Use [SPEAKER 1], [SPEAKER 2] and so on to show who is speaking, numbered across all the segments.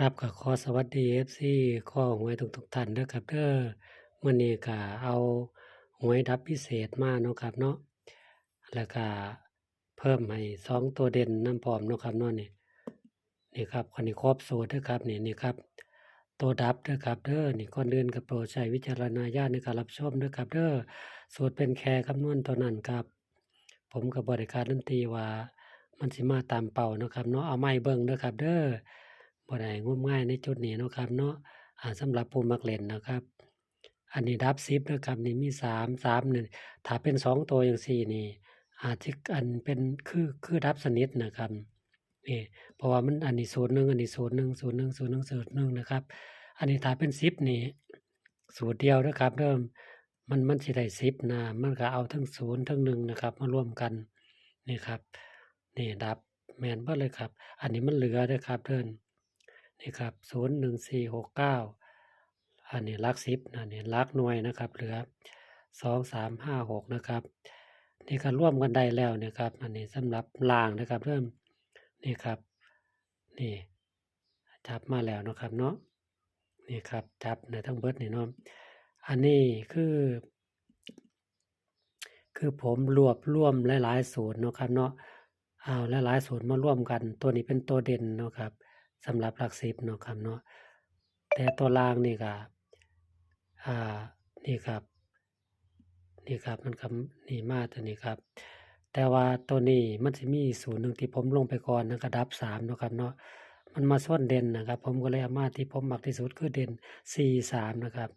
[SPEAKER 1] ครับก็ขอสวัสดี FC ข้อหวยทุกๆท่านเด้อครับเด้อมื้อนี้ก็เอาหวยดับพิเศษมาเนาะครับเนาะแล้วก็เพิ่มให้สองตัวเด่นนำพร้อมเนาะครับเนาะนี่นี่ครับคนนี้ครบสูตรเด้อครับนี่นี่ครับ ตัวดับเด้อครับเด้อนี่ก่อนอื่นก็โปรดใช้วิจารณญาณในการรับชมเด้อครับเด้อสูตรเป็นแค่คำนวณเท่านั้นครับ ผมก็บ่ได้การันตรีว่ามันสิมาตามเป้าเนาะครับเนาะเอาไม้เบิ่งเด้อครับเด้อ บ่ได้งมงายในจุดนี้เนาะครับ เนาะอ่าสำหรับผู้มักเล่นนะครับ อันนี้ดับ10เด้อครับนี่มี3 3นี่ถ้าเป็นสองตัวจังซี่นี่ อาจสิอันเป็นคือคือดับสนิทนะครับนี่เพราะว่ามันอันนี้01อันนี้01 01 01 01นะครับ อันนี้ถ้าเป็น10นี่สูตรเดียวเด้อครับเด้อมันมันสิได้10นะมันก็เอาทั้ง0ทั้ง1นะครับ มารวมกันนี่ครับนี่ดับแม่นเบิดเลยครับ อันนี้มันเหลือเด้อครับเด้อน นี่ครับ01469อันนี้ลัก10นะนี่หลักหน่วยนะครับ เหลือ2 3 5 6นะครับ นี่ก็รวมกันได้แล้วเนี่ยครับ อันนี้สำหรับล่างนะครับเด้อนี่ครับนี่จับมาแล้วนะครับเนาะนี่ครับจับได้ทั้งเบิดนี่เนาะอันนี้คือ คือผมรวบรวมหลายๆสูตรนะครับเนาะเอาหลายๆสูตรมาร่วมกัน ตัวนี้เป็นตัวเด่นนะครับ สำหรับหลัก10เนาะครับเนาะแต่ตัวล่างนี่ก็อ่านี่ครับนี่ครับมันก็นี่มาตัวนี้ครับ แต่ว่าตัวนี้มันสิมีสูตรหนึ่งที่ผมลงไปก่อนนะก็ดับ3เนาะครับเนาะมันมาส้นเด่นนะครับ ผมก็เลยเอามาที่ผมมักที่สุดคือเด่น4 3นะครับ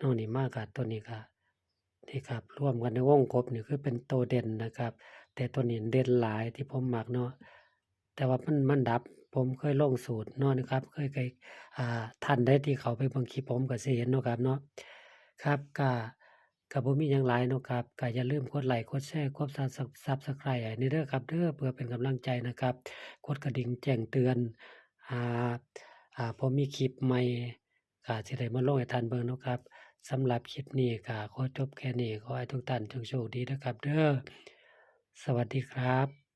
[SPEAKER 1] นอกนี้มากกับตัวนี้ก็นี่ครับร่วมกันในวงกบนี่คือเป็นตัวเด่นนะครับ แต่ตัวนี้เด่นหลายที่ผมมักเนาะแต่ว่ามันมันดับ ผมเคยลงสูตรเนาะนะครับ เคยเคยอ่าท่านใดที่เขาไปเบิ่งคลิปผมก็สิเห็นเนาะครับเนาะครับก็ก็บ่มีหยังหลายเนาะครับก็อย่าลืมกดไลค์กดแชร์กดซับ Subscribe ให้นี่เด้อครับเด้อเพื่อเป็นกำลังใจนะครับ กดกระดิ่งแจ้งเตือนอ่าอ่าผมมีคลิปใหม่ก็สิได้มาลงให้ท่านเบิ่งเนาะครับสำหรับคลิปนี้ก็ขอจบแค่นี้ขอให้ทุกท่านจงโชคดีนะครับ เด้อสวัสดีครับ